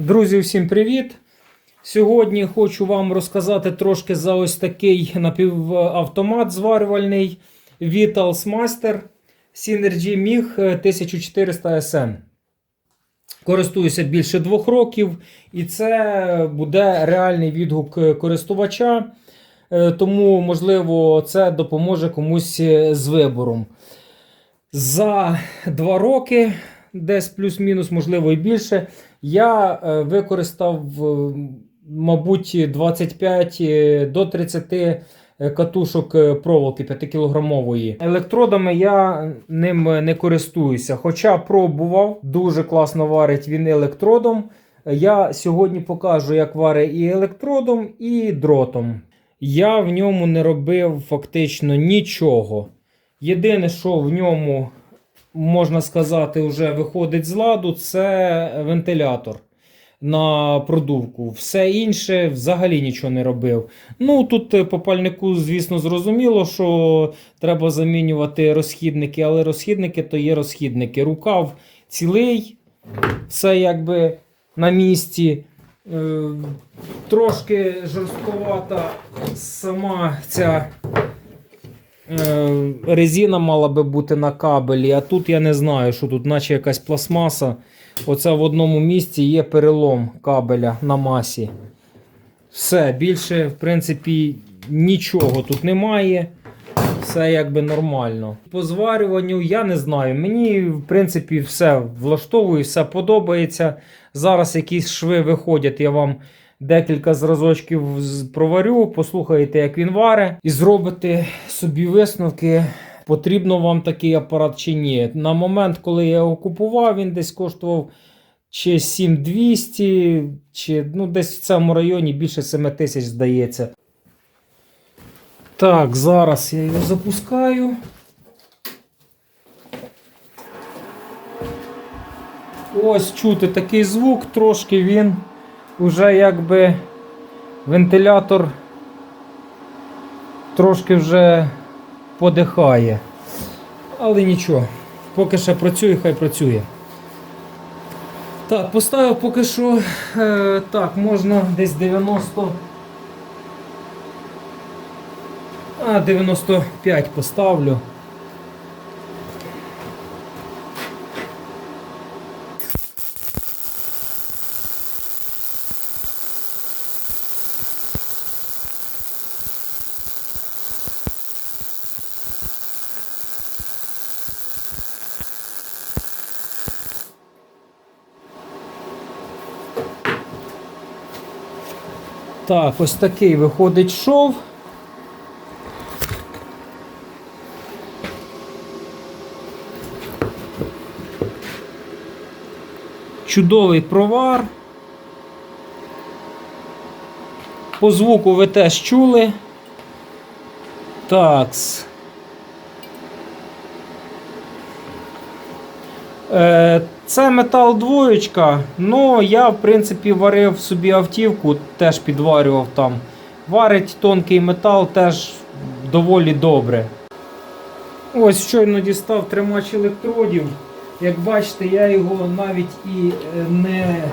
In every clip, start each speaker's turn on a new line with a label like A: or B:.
A: Друзі, всім привіт! Сьогодні хочу вам розказати трошки за ось такий напівавтомат зварювальний Vitals Master Synergy MIG 1400 SN. Користуюся більше двох років, і це буде реальний відгук користувача. Е, Тому, можливо, це допоможе комусь з вибором. За два роки, десь плюс-мінус, можливо, і більше, я е, використав, е, мабуть, 25 е, до 30 е, катушок проволоки 5-кілограмової. Електродами я ним не користуюся. Хоча пробував, дуже класно варить він електродом. Я сьогодні покажу, як варить і електродом, і дротом. Я в ньому не робив фактично нічого. Єдине, що в ньому, можна сказати, вже виходить з ладу, це вентилятор на продувку. Все інше взагалі нічого не робив. Ну тут е, по пальнику, звісно, зрозуміло, що треба замінювати розхідники, але розхідники то є розхідники. Рукав цілий, все якби на місці. Е, Трошки жорстковата сама ця резина мала би бути на кабелі, а тут я не знаю, що тут, наче якась пластмаса. Оце в одному місці є перелом кабеля на масі. Все, більше, в принципі, нічого тут немає. Все якби нормально. По зварюванню я не знаю. Мені, в принципі, все влаштовує, все подобається. Зараз якісь шви виходять, я вам декілька зразочків проварю, послухаєте, як він варе, і зробите собі висновки. Потрібно вам такий апарат чи ні. На момент, коли я його купував, він десь коштував чи 7200, чи ну, десь в цьому районі більше 7 тисяч здається. Так, зараз я його запускаю. Ось чути такий звук, трошки він уже якби вентилятор трошки вже подихає. Але нічого, поки ще працює, хай працює. Так, поставив поки що. Е, так, можна десь 90. А, 95 поставлю. Так, ось такий виходить шов. Чудовий провар. По звуку ви теж чули. Такс. Це метал двоєчка. Ну, я, в принципі, варив собі автівку, теж підварював там. Варить тонкий метал теж доволі добре. Ось щойно дістав тримач електродів. Як бачите, я його навіть і е, не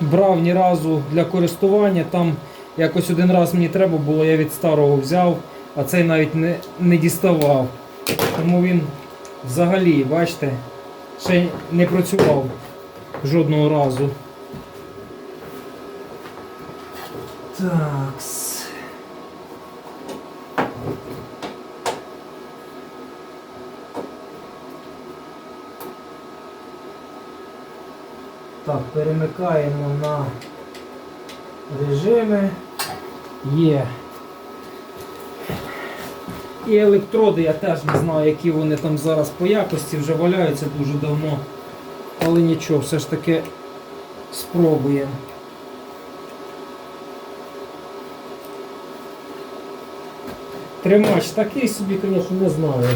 A: брав ні разу для користування. Там якось один раз мені треба було, я від старого взяв, а цей навіть не, не діставав. Тому він взагалі, бачите, ще не працював жодного разу. Такс. Так, перемикаємо на режими. Є. І електроди я теж не знаю, які вони там зараз по якості вже валяються дуже давно. Але нічого, все ж таки спробуємо. Тримач такий собі, звісно, не знаю.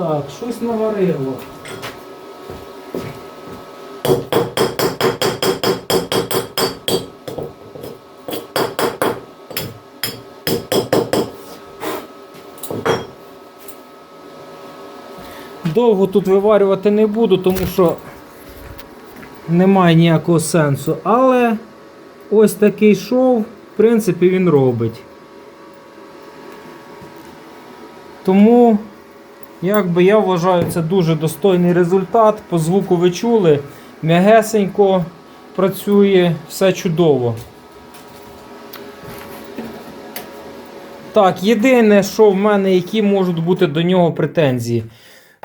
A: Так, щось наварило. Довго тут виварювати не буду, тому що немає ніякого сенсу. Але ось такий шов, в принципі, він робить. Тому, як би я вважаю, це дуже достойний результат. По звуку ви чули, м'ягесенько працює, все чудово. Так, єдине, що в мене, які можуть бути до нього претензії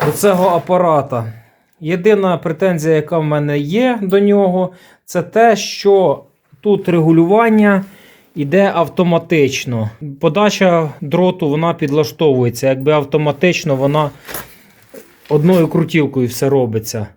A: до цього апарата. Єдина претензія, яка в мене є до нього, це те, що тут регулювання йде автоматично. Подача дроту вона підлаштовується. Якби автоматично вона одною крутілкою все робиться.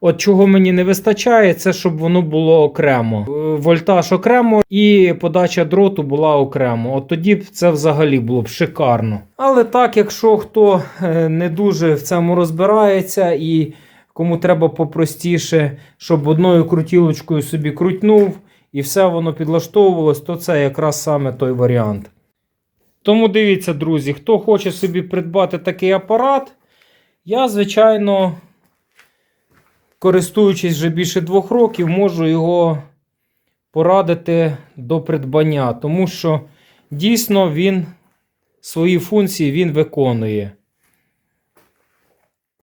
A: От чого мені не вистачає, це щоб воно було окремо. Е, Вольтаж окремо і подача дроту була окремо. От тоді б це взагалі було б шикарно. Але так, якщо хто е, не дуже в цьому розбирається і кому треба попростіше, щоб одною крутілочкою собі крутнув і все воно підлаштовувалось, то це якраз саме той варіант. Тому дивіться, друзі, хто хоче собі придбати такий апарат, я, звичайно, користуючись вже більше двох років, можу його порадити до придбання, тому що дійсно він свої функції він виконує.